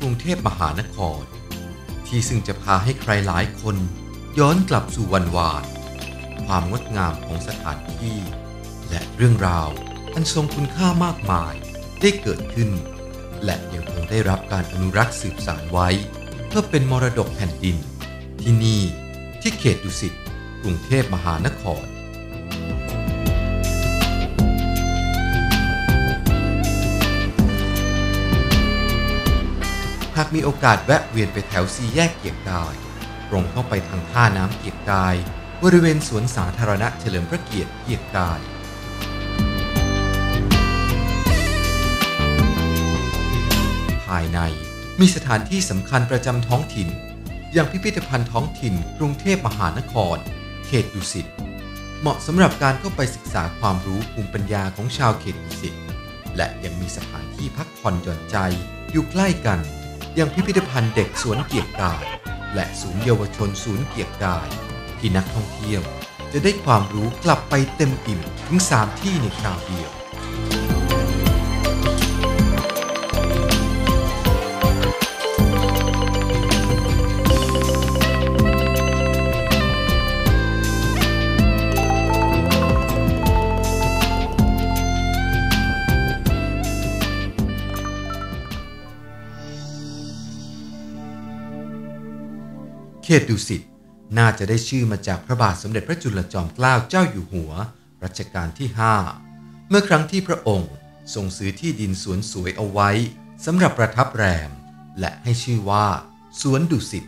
กรุงเทพมหานคร ที่ซึ่งจะพาให้ใครหลายคนย้อนกลับสู่วันวาน ความงดงามของสถานที่ และเรื่องราวอันทรงคุณค่ามากมายได้เกิดขึ้น และยังคงได้รับการอนุรักษ์สืบสานไว้ เพื่อเป็นมรดกแผ่นดิน ที่นี่ที่เขตดุสิตกรุงเทพมหานคร หากมีโอกาสแวะเวียนไปแถวซีแยกเกียรติกาย ตรงเข้าไปทางท่าน้ำเกียรติกาย บริเวณสวนสาธารณะเฉลิมพระเกียรติเกียรติกายภายในมีสถานที่สำคัญประจำท้องถิ่น อย่างพิพิธภัณฑ์ท้องถิ่น กรุงเทพมหานคร เขตดุสิตเหมาะสำหรับการเข้าไปศึกษาความรู้ภูมิปัญญาของชาวเขตดุสิตและยังมีสถานที่พักผ่อนหย่อนใจอยู่ใกล้กัน ยังพิพิธภัณฑ์เด็กสวนเกียรติกาย และศูนย์เยาวชนศูนย์เกียรติกาย ที่นักท่องเที่ยวจะได้ความรู้กลับไปเต็มอิ่มถึง 3 ที่ในคราวเดียว ตดุสิตน่าจะได้ชื่อมาจากพระบาทสมเด็จพระจุลจอมเกล้าเจ้าอยู่หัว รัชกาลที่ 5 เมื่อครั้งที่พระองค์ทรงซื้อที่ดินสวนสวยเอาไว้สำหรับประทับแรม และให้ชื่อว่าสวนดุสิต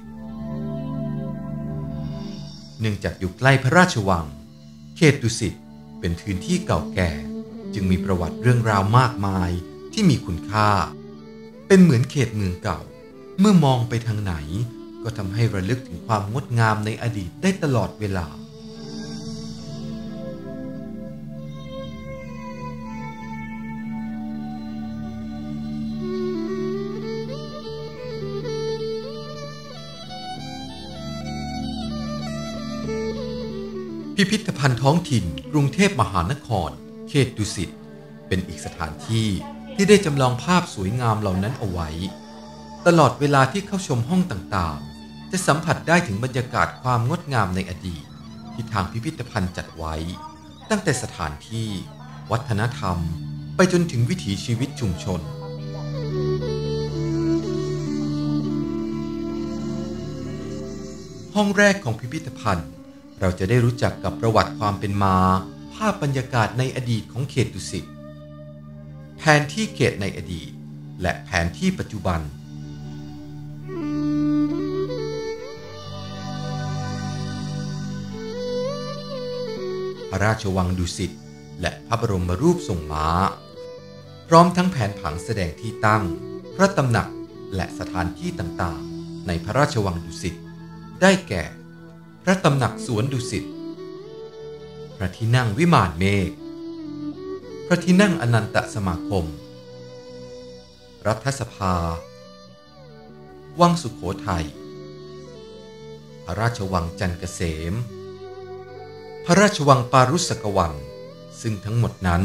เนื่องจากอยู่ใกล้พระราชวัง เขตดุสิตเป็นพื้นที่เก่าแก่ จึงมีประวัติเรื่องราวมากมายที่มีคุณค่า เป็นเหมือนเขตเมืองเก่า เมื่อมองไปทางไหน ก็ทำให้ระลึกถึงความงดงามในอดีตได้ตลอดเวลา พิพิธภัณฑ์ท้องถิ่น กรุงเทพมหานคร เขตดุสิต เป็นอีกสถานที่ที่ได้จำลองภาพสวยงามเหล่านั้นเอาไว้ ตลอดเวลาที่เข้าชมห้องต่างๆ จะสัมผัสได้ถึงบรรยากาศความงดงามในอดีต ที่ทางพิพิธภัณฑ์จัดไว้ ตั้งแต่สถานที่ วัฒนธรรม ไปจนถึงวิถีชีวิตชุมชน ห้องแรกของพิพิธภัณฑ์ เราจะได้รู้จักกับประวัติความเป็นมา ภาพบรรยากาศในอดีตของเขตดุสิตแผนที่เขตในอดีต และแผนที่ปัจจุบัน พระราชวังดุสิตและพระบรมรูปทรงม้า พร้อมทั้งแผนผังแสดงที่ตั้ง พระตำหนักและสถานที่ต่างๆ ในพระราชวังดุสิตได้แก่ พระตำหนักสวนดุสิตพระที่นั่งวิมานเมฆพระที่นั่งอนันตสมาคม รัฐสภา วังสุขโขทัยพระราชวังจันทร์เกษม พระราชวังปารุสกวัง ซึ่งทั้งหมดนั้น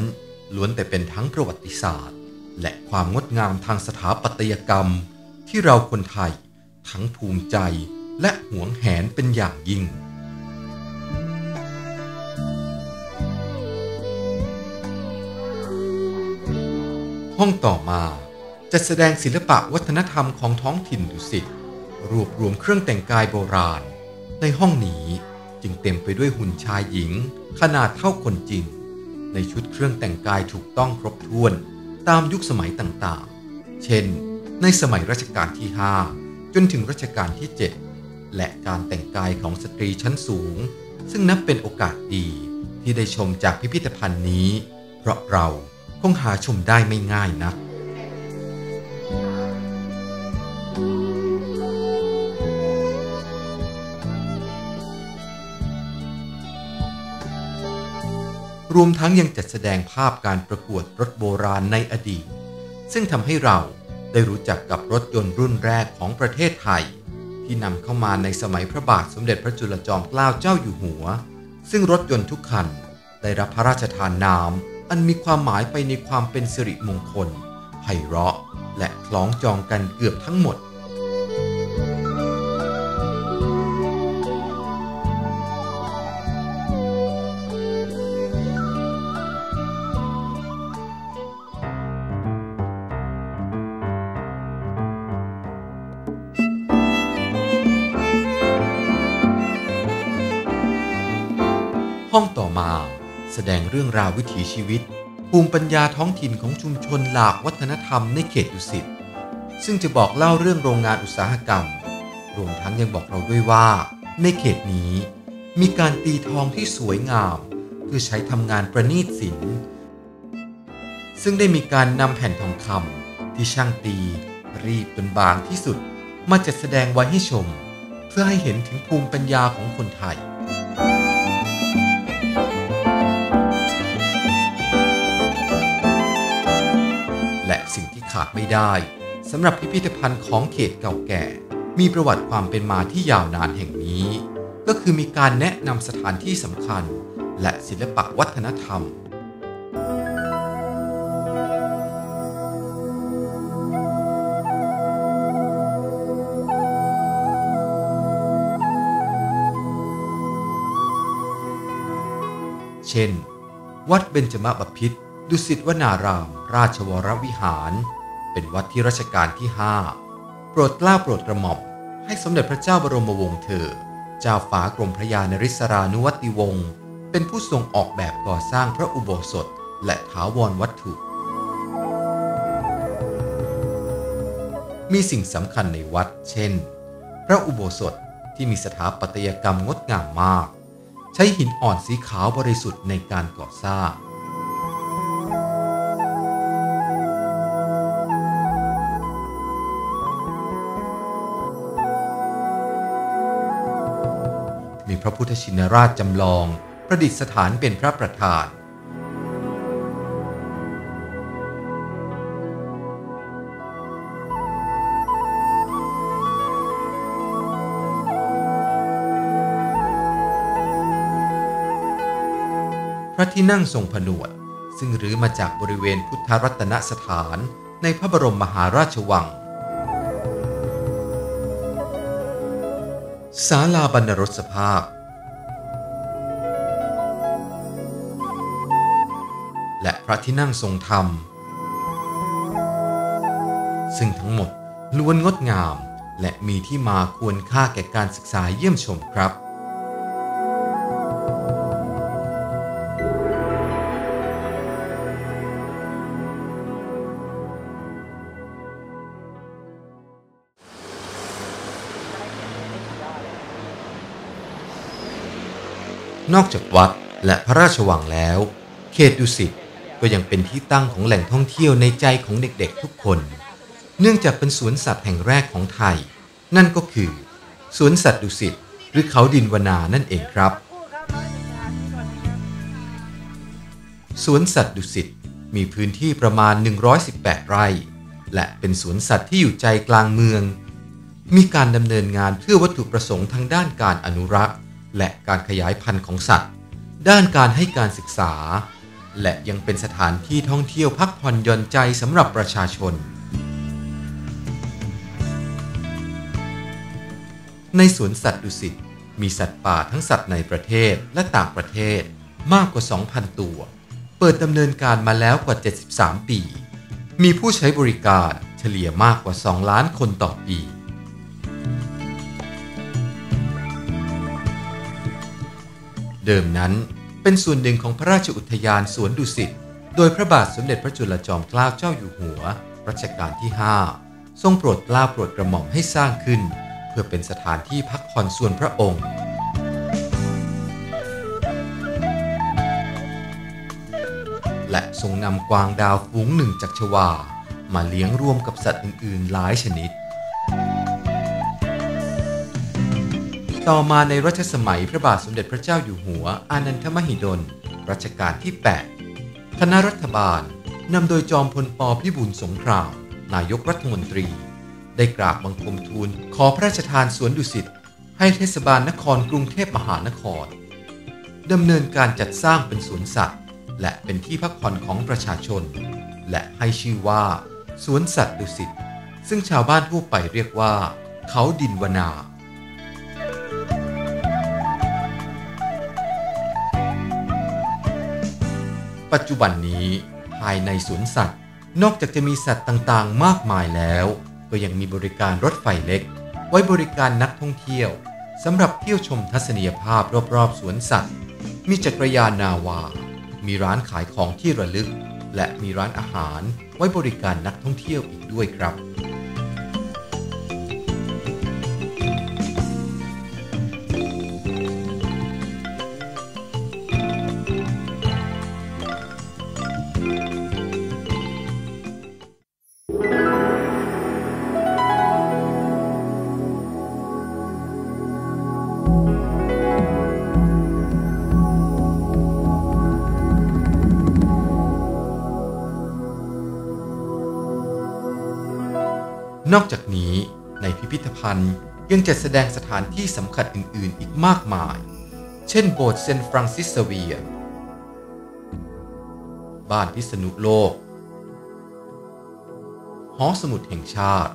ล้วนแต่เป็นทั้งประวัติศาสตร์ และความงดงามทางสถาปัตยกรรม ที่เราคนไทยทั้งภูมิใจและหวงแหนเป็นอย่างยิ่ง ห้องต่อมาจะแสดงศิลปะวัฒนธรรมของท้องถิ่นดุสิตรวบรวมเครื่องแต่งกายโบราณ ในห้องนี้ จึงเต็มไปด้วยหุ่นชายหญิง ขนาดเท่าคนจริง ในชุดเครื่องแต่งกายถูกต้องครบถ้วนตามยุคสมัยต่างๆ เช่น ในสมัยรัชกาลที่ 5 จนถึงรัชกาลที่ 7 และการแต่งกายของสตรีชั้นสูง ซึ่งนับเป็นโอกาสดีที่ได้ชมจากพิพิธภัณฑ์นี้ เพราะเราคงหาชมได้ไม่ง่ายนัก รวมทั้งยังจัดแสดงภาพการประกวดรถโบราณในอดีต ซึ่งทำให้เราได้รู้จักกับรถยนต์รุ่นแรกของประเทศไทย ที่นำเข้ามาในสมัยพระบาทสมเด็จพระจุลจอมเกล้าเจ้าอยู่หัว ซึ่งรถยนต์ทุกคัน ได้รับพระราชทานนาม อันมีความหมายไปในความเป็นสิริมงคลไพเราะ และคล้องจองกันเกือบทั้งหมด ห้องต่อมา แสดงเรื่องราววิถีชีวิต ภูมิปัญญาท้องถิ่นของชุมชนหลากวัฒนธรรมในเขตดุสิตซึ่งจะบอกเล่าเรื่องโรงงานอุตสาหกรรม รวมทั้งยังบอกเราด้วยว่า ในเขตนี้ มีการตีทองที่สวยงาม เพื่อใช้ทำงานประณีตศิลป์ซึ่งได้มีการนำแผ่นทองคำที่ช่างตี รีดจนบางที่สุด มาจัดแสดงไว้ให้ชม เพื่อให้เห็นถึงภูมิปัญญาของคนไทย ขาดไม่ได้สำหรับพิพิธภัณฑ์ของเขตเก่าแก่ มีประวัติความเป็นมาที่ยาวนานแห่งนี้ ก็คือมีการแนะนำสถานที่สำคัญ และศิลปะวัฒนธรรมเช่น วัดเบญจมบพิตรดุสิตวนาราม ราชวรวิหาร เป็นวัดที่รัชกาลที่ 5 โปรดเกล้าโปรดกระหม่อม ให้สมเด็จพระเจ้าบรมวงศ์เธอ เจ้าฟ้ากรมพระยานริศรานุวัติวงศ์เป็นผู้ทรงออกแบบก่อสร้างพระอุโบสถ และถาวรวัตถุ มีสิ่งสำคัญในวัด เช่น พระอุโบสถที่มีสถาปัตยกรรมงดงามมาก ใช้หินอ่อนสีขาวบริสุทธิ์ในการก่อสร้าง มีพระพุทธชินราชจำลองประดิษฐานเป็นพระประธานพระที่นั่งทรงผนวด ซึ่งรื้อมาจากบริเวณพุทธรัตนสถานในพระบรมมหาราชวัง ศาลาบรรณรสภาพ และพระที่นั่งทรงธรรม ซึ่งทั้งหมดล้วนงดงามและมีที่มาควรค่าแก่การศึกษาเยี่ยมชมครับ นอกจากวัดและพระราชวังแล้ว เขตดุสิตก็ยังเป็นที่ตั้งของแหล่งท่องเที่ยวในใจของเด็กๆทุกคน เนื่องจากเป็นสวนสัตว์แห่งแรกของไทย นั่นก็คือสวนสัตว์ดุสิตหรือเขาดินวนานั่นเองครับสวนสัตว์ดุสิตมีพื้นที่ประมาณ 118 ไร่ และเป็นสวนสัตว์ที่อยู่ใจกลางเมือง มีการดำเนินงานเพื่อวัตถุประสงค์ทางด้านการอนุรักษ์ และการขยายพันธุ์ของสัตว์ ด้านการให้การศึกษา และยังเป็นสถานที่ท่องเที่ยวพักผ่อนหย่อนใจสำหรับประชาชน ในสวนสัตว์ดุสิตมีสัตว์ป่าทั้งสัตว์ในประเทศและต่างประเทศมากกว่า 2,000 ตัว เปิดดำเนินการมาแล้วกว่า 73 ปี มีผู้ใช้บริการเฉลี่ยมากกว่า 2 ล้านคนต่อปี เดิมนั้นเป็นส่วนหนึ่งของพระราชอุทยานสวนดุสิต โดยพระบาทสมเด็จพระจุลจอมเกล้าเจ้าอยู่หัว รัชกาลที่ 5 ทรงโปรดเกล้าโปรดกระหม่อมให้สร้างขึ้น เพื่อเป็นสถานที่พักผ่อนส่วนพระองค์และทรงนำกวางดาวฝูงหนึ่งจากชวา มาเลี้ยงร่วมกับสัตว์อื่น ๆ หลายชนิด ต่อมาในรัชสมัยพระบาทสมเด็จพระเจ้าอยู่หัว อานันทมหิดล รัชกาลที่ 8 คณะรัฐบาลนำโดยจอมพลปพิบูลสงคราม นายกรัฐมนตรี ได้กราบบังคมทูลขอพระราชทานสวนดุสิตให้เทศบาลนครกรุงเทพมหานครดำเนินการจัดสร้างเป็นสวนสัตว์ และเป็นที่พักผ่อนของประชาชน และให้ชื่อว่าสวนสัตว์ดุสิตซึ่งชาวบ้านทั่วไปเรียกว่า เขาดินวนา ปัจจุบันนี้ภายในสวนสัตว์ นอกจากจะมีสัตว์ต่างๆ มากมายแล้ว ก็ยังมีบริการรถไฟเล็ก ไว้บริการนักท่องเที่ยวสำหรับเที่ยวชมทัศนียภาพรอบๆสวนสัตว์ มีจักรยานนาวา มีร้านขายของที่ระลึก และมีร้านอาหารไว้บริการนักท่องเที่ยวอีกด้วยครับ นอกจากนี้ในพิพิธภัณฑ์ยังจัดแสดงสถานที่สำคัญอื่น ๆ อีกมากมาย เช่นโบสถ์เซนฟรังซิสเซเวีย บ้านพิษณุโลก หอสมุดแห่งชาติ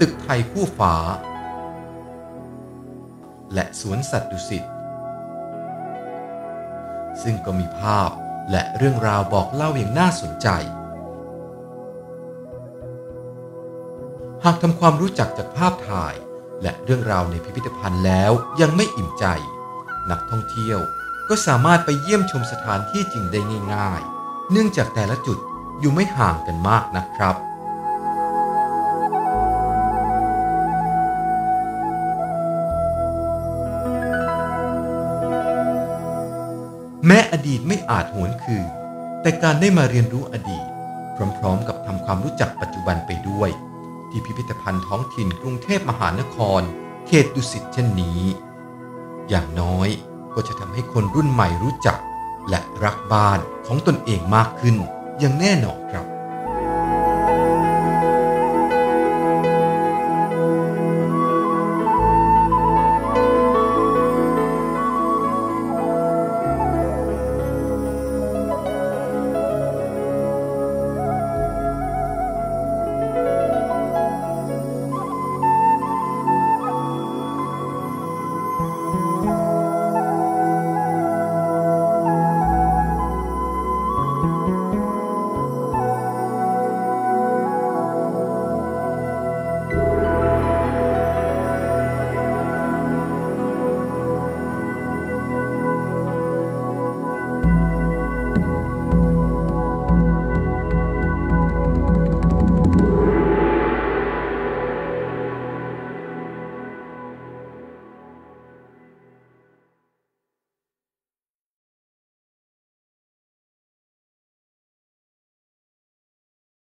ตึกไทยคู่ฟ้า และสวนสัตว์ดุสิต ซึ่งก็มีภาพและเรื่องราวบอกเล่าอย่างน่าสนใจ หากทำความรู้จักจากภาพถ่าย และเรื่องราวในพิพิธภัณฑ์แล้วยังไม่อิ่มใจ นักท่องเที่ยวก็สามารถไปเยี่ยมชมสถานที่จริงได้ง่าย ๆ เนื่องจากแต่ละจุดอยู่ไม่ห่างกันมากนะครับแม้อดีตไม่อาจหวนคืน แต่การได้มาเรียนรู้อดีต พร้อมๆ กับทำความรู้จักปัจจุบันไปด้วย ที่พิพิธภัณฑ์ท้องถิ่นกรุงเทพมหานคร เขตดุสิตเช่นนี้ อย่างน้อยก็จะทำให้คนรุ่นใหม่รู้จัก และรักบ้านของตนเองมากขึ้นอย่างแน่นอนครับ